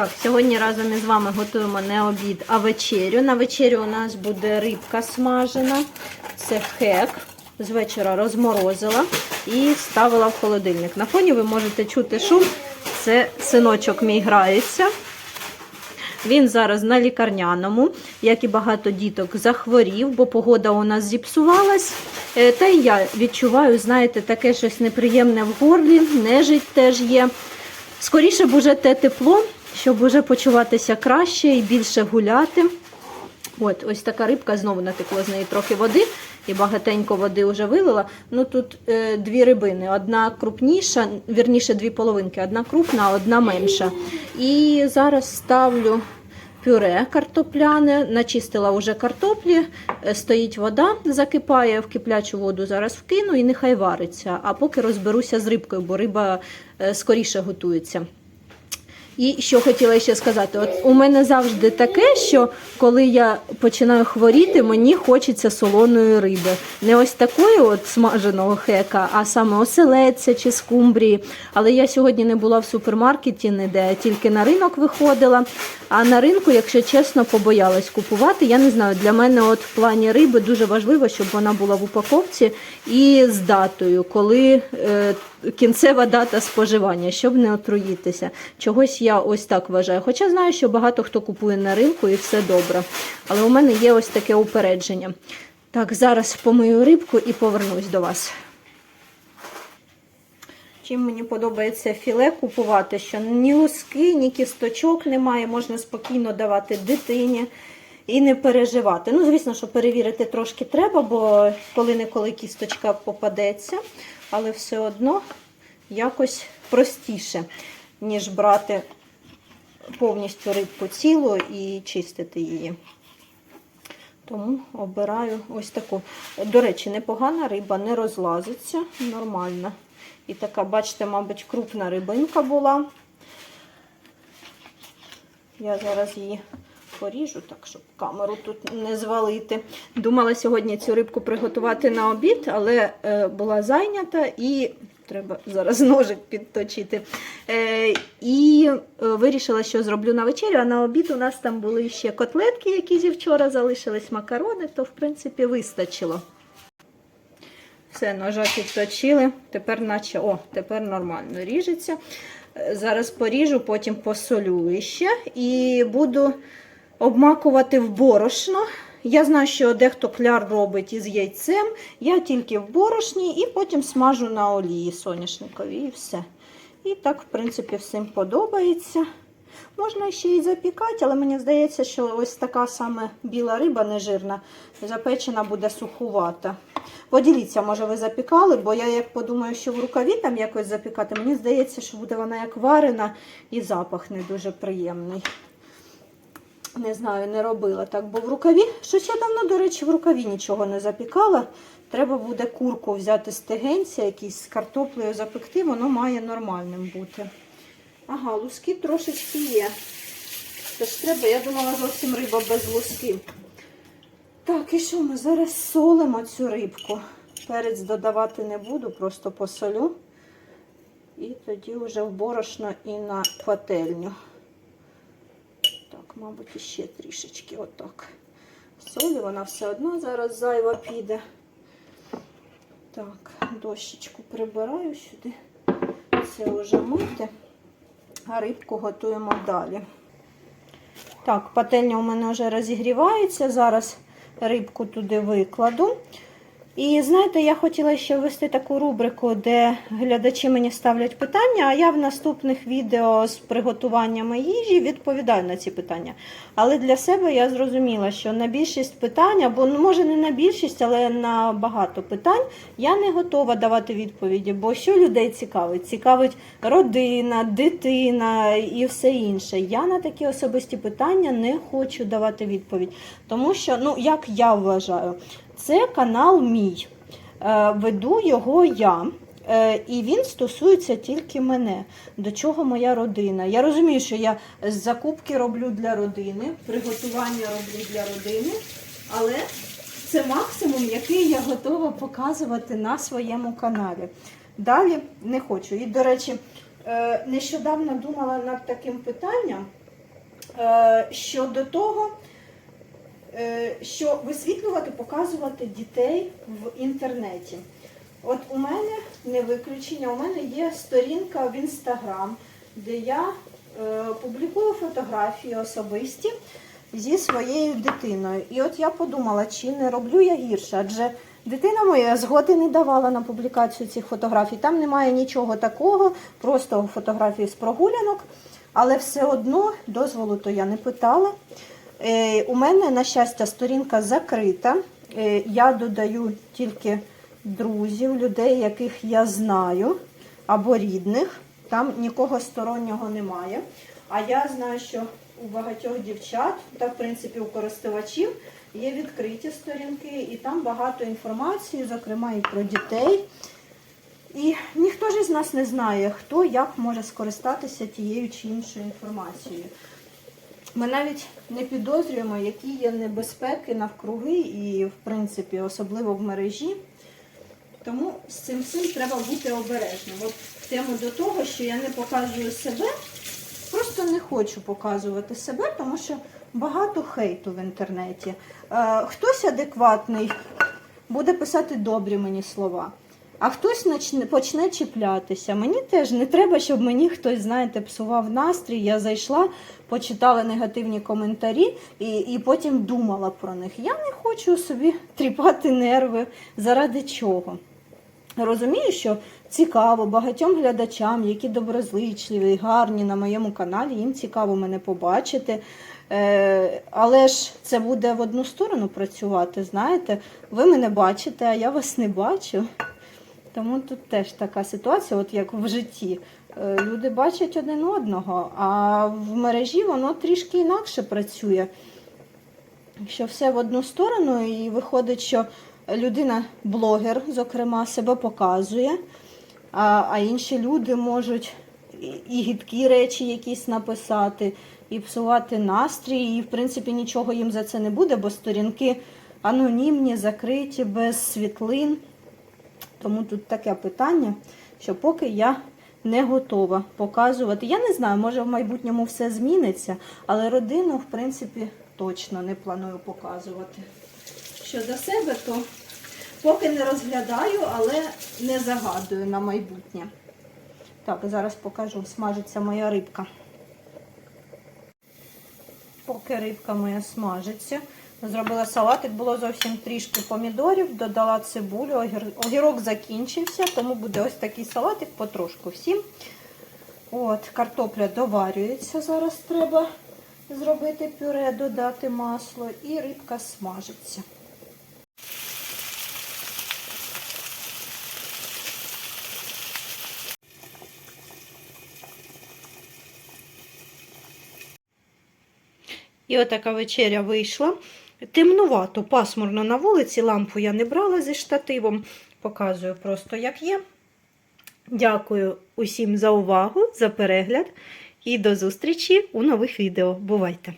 Так, сьогодні разом із вами готуємо не обід, а вечерю. На вечерю у нас буде рибка смажена. Це хек. З вечора розморозила і ставила в холодильник. На фоні ви можете чути шум. Це синочок мій грається. Він зараз на лікарняному, як і багато діток, захворів, бо погода у нас зіпсувалась. Е, Та й я відчуваю, знаєте, таке щось неприємне в горлі, нежить теж є. Скоріше б уже те тепло, щоб уже почуватися краще і більше гуляти. От, ось така рибка знову натекло з неї трохи води, і багатенько води вже вилила. Ну тут е, дві рибини, одна крупніша, вірніше дві половинки, одна крупна, одна менша. І зараз ставлю пюре картопляне, начистила вже картоплі, е, стоїть вода, закипає, в киплячу воду зараз вкину і нехай вариться. А поки розберуся з рибкою, бо риба е, скоріше готується. І що хотіла ще сказати, от у мене завжди таке, що коли я починаю хворіти, мені хочеться солоної риби. Не ось такої от смаженого хека, а саме оселедця чи скумбрії. Але я сьогодні не була в супермаркеті ніде, тільки на ринок виходила. А на ринку, якщо чесно, побоялась купувати. Я не знаю, для мене от в плані риби дуже важливо, щоб вона була в упаковці і з датою, коли е, кінцева дата споживання, щоб не отруїтися. Чогось я ось так вважаю. Хоча знаю, що багато хто купує на ринку і все добре. Але у мене є ось таке упередження. Так, зараз помию рибку і повернусь до вас. Чим мені подобається філе купувати, що ні луски, ні кісточок немає, можна спокійно давати дитині і не переживати. Ну, звісно, що перевірити трошки треба, бо коли-неколи кісточка попадеться, але все одно якось простіше, ніж брати повністю рибку цілу і чистити її. Тому обираю ось таку. До речі, непогана риба, не розлазиться, нормальна. І така, бачите, мабуть, крупна рибинка була. Я зараз її поріжу, так, щоб камеру тут не звалити. Думала сьогодні цю рибку приготувати на обід, але е, була зайнята і треба зараз ножик підточити. Е, і е, вирішила, що зроблю на вечерю, а на обід у нас там були ще котлетки, які зі вчора залишились, макарони, то в принципі вистачило. Все, ножа підточили. Тепер наче, о, тепер нормально ріжеться. Зараз поріжу, потім посолю ще і буду обмакувати в борошно. Я знаю, що дехто кляр робить із яйцем. Я тільки в борошні і потім смажу на олії соняшниковій і все. І так, в принципі, всім подобається. Можна ще й запікати, але мені здається, що ось така саме біла риба нежирна, запечена буде сухувата. Поділіться, може, ви запікали, бо я як подумаю, що в рукаві там якось запікати, мені здається, що буде вона як варена і запах не дуже приємний. Не знаю, не робила так, бо в рукаві, щось я давно, до речі, в рукаві нічого не запікала. Треба буде курку взяти з тегенця, якийсь з картоплею запекти, воно має нормальним бути. Ага, луски трошечки є. Тож треба, я думала, зовсім риба без лусків. Так, і що ми зараз солимо цю рибку. Перець додавати не буду, просто посолю. І тоді вже в борошно і на пательню. Мабуть, іще трішечки отак. Солі, вона все одно зараз зайва піде. Так, дощечку прибираю сюди. Це вже мити. А рибку готуємо далі. Так, пательня у мене вже розігрівається. Зараз рибку туди викладу. І знаєте, я хотіла ще ввести таку рубрику, де глядачі мені ставлять питання, а я в наступних відео з приготуваннями їжі відповідаю на ці питання. Але для себе я зрозуміла, що на більшість питань, або ну, може не на більшість, але на багато питань я не готова давати відповіді. Бо що людей цікавить? Цікавить родина, дитина і все інше. Я на такі особисті питання не хочу давати відповідь. Тому що, ну, як я вважаю, це канал мій. Е, Веду його я. Е, І він стосується тільки мене. До чого моя родина. Я розумію, що я закупки роблю для родини, приготування роблю для родини, але це максимум, який я готова показувати на своєму каналі. Далі не хочу. І, до речі, е, нещодавно думала над таким питанням. щодо того, що висвітлювати, показувати дітей в інтернеті. От у мене не виключення, у мене є сторінка в інстаграм, де я е, публікую фотографії особисті зі своєю дитиною. І от я подумала, чи не роблю я гірше, адже дитина моя згоди не давала на публікацію цих фотографій. Там немає нічого такого, просто фотографії з прогулянок, але все одно дозволу то я не питала. Е, у мене, на щастя, сторінка закрита. Е, я додаю тільки друзів, людей, яких я знаю, або рідних. Там нікого стороннього немає. А я знаю, що у багатьох дівчат, та в принципі у користувачів, є відкриті сторінки, і там багато інформації, зокрема і про дітей. І ніхто ж із нас не знає, хто як може скористатися тією чи іншою інформацією. Ми навіть не підозрюємо, які є небезпеки навкруги і, в принципі, особливо в мережі. Тому з цим всім треба бути обережним. От тему до того, що я не показую себе, просто не хочу показувати себе, тому що багато хейту в інтернеті. Е, хтось адекватний буде писати добрі мені слова. А хтось почне чіплятися. Мені теж не треба, щоб мені хтось, знаєте, псував настрій. Я зайшла, почитала негативні коментарі і, і потім думала про них. Я не хочу собі тріпати нерви. Заради чого? Розумію, що цікаво багатьом глядачам, які доброзичливі, гарні на моєму каналі, їм цікаво мене побачити. Е, але ж це буде в одну сторону працювати, знаєте. Ви мене бачите, а я вас не бачу. Тому тут теж така ситуація, от як в житті. Е, Люди бачать один одного, а в мережі воно трішки інакше працює. Якщо все в одну сторону, і виходить, що людина, блогер, зокрема, себе показує, а, а інші люди можуть і гідкі речі якісь написати, і псувати настрій, і в принципі нічого їм за це не буде, бо сторінки анонімні, закриті, без світлин. Тому тут таке питання, що поки я не готова показувати. Я не знаю, може в майбутньому все зміниться, але родину, в принципі, точно не планую показувати. Щодо себе, то поки не розглядаю, але не загадую на майбутнє. Так, зараз покажу, смажиться моя рибка. Поки рибка моя смажиться. Зробила салатик, було зовсім трішки помідорів, додала цибулю, огір- огірок закінчився, тому буде ось такий салатик потрошку всім. От, картопля доварюється, зараз треба зробити пюре, додати масло і рибка смажиться. І отака вечеря вийшла. Темнувато, пасмурно на вулиці, лампу я не брала зі штативом. Показую просто, як є. Дякую усім за увагу, за перегляд і до зустрічі у нових відео. Бувайте!